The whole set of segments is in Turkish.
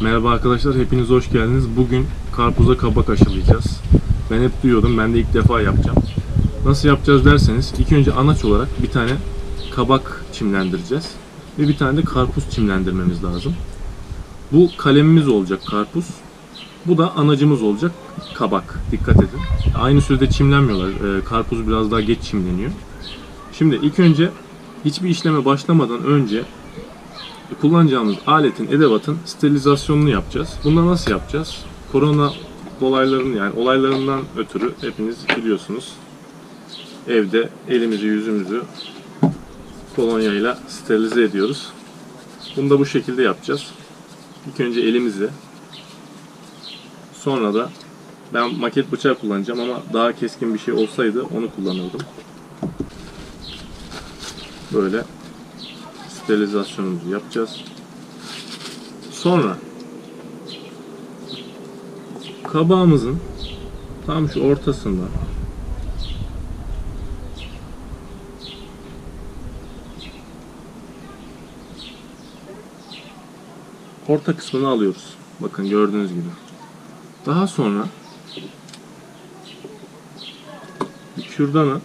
Merhaba arkadaşlar, hepiniz hoş geldiniz. Bugün karpuza kabak aşılayacağız. Ben hep duyuyordum, ben de ilk defa yapacağım. Nasıl yapacağız derseniz, ilk önce anaç olarak bir tane kabak çimlendireceğiz. Ve bir tane de karpuz çimlendirmemiz lazım. Bu kalemimiz olacak karpuz. Bu da anacımız olacak kabak. Dikkat edin. Aynı sürede çimlenmiyorlar. Ee, karpuz biraz daha geç çimleniyor. Şimdi ilk önce hiçbir işleme başlamadan önce kullanacağımız aletin, edevatın sterilizasyonunu yapacağız. Bunu nasıl yapacağız? Korona olaylarının yani olaylarından ötürü hepiniz biliyorsunuz. Evde elimizi, yüzümüzü kolonyayla sterilize ediyoruz. Bunu da bu şekilde yapacağız. İlk önce elimizi sonra da ben maket bıçağı kullanacağım ama daha keskin bir şey olsaydı onu kullanırdım. Böyle sterilizasyonumuzu yapacağız. Sonra kabağımızın tam şu ortasında orta kısmını alıyoruz. Bakın gördüğünüz gibi. Daha sonra bir kürdanı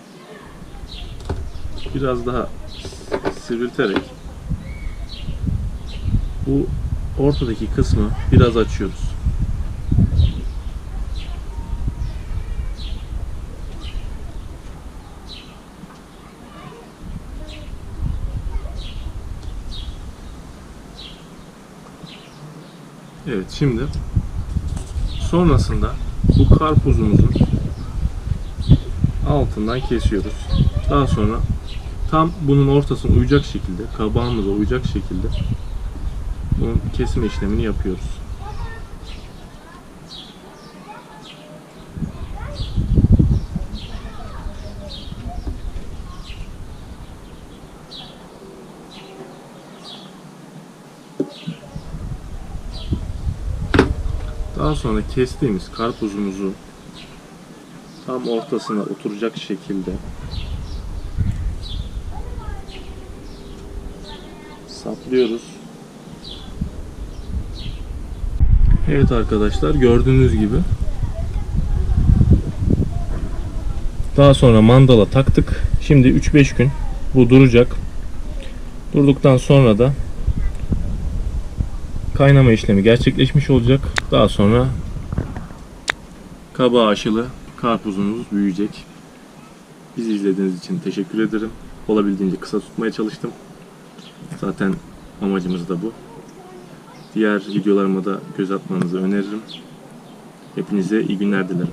biraz daha sivrilterek bu ortadaki kısmı biraz açıyoruz. Evet şimdi sonrasında bu karpuzumuzun altından kesiyoruz. Daha sonra tam bunun ortasına uyacak şekilde, kabağımıza uyacak şekilde bunun kesim işlemini yapıyoruz. Daha sonra kestiğimiz karpuzumuzu tam ortasına oturacak şekilde saplıyoruz. Evet arkadaşlar gördüğünüz gibi daha sonra mandala taktık. Şimdi 3-5 gün bu duracak. Durduktan sonra da kaynama işlemi gerçekleşmiş olacak. Daha sonra kabağı aşılı karpuzumuz büyüyecek. Bizi izlediğiniz için teşekkür ederim. Olabildiğince kısa tutmaya çalıştım. Zaten amacımız da bu. Diğer videolarıma da göz atmanızı öneririm. Hepinize iyi günler dilerim.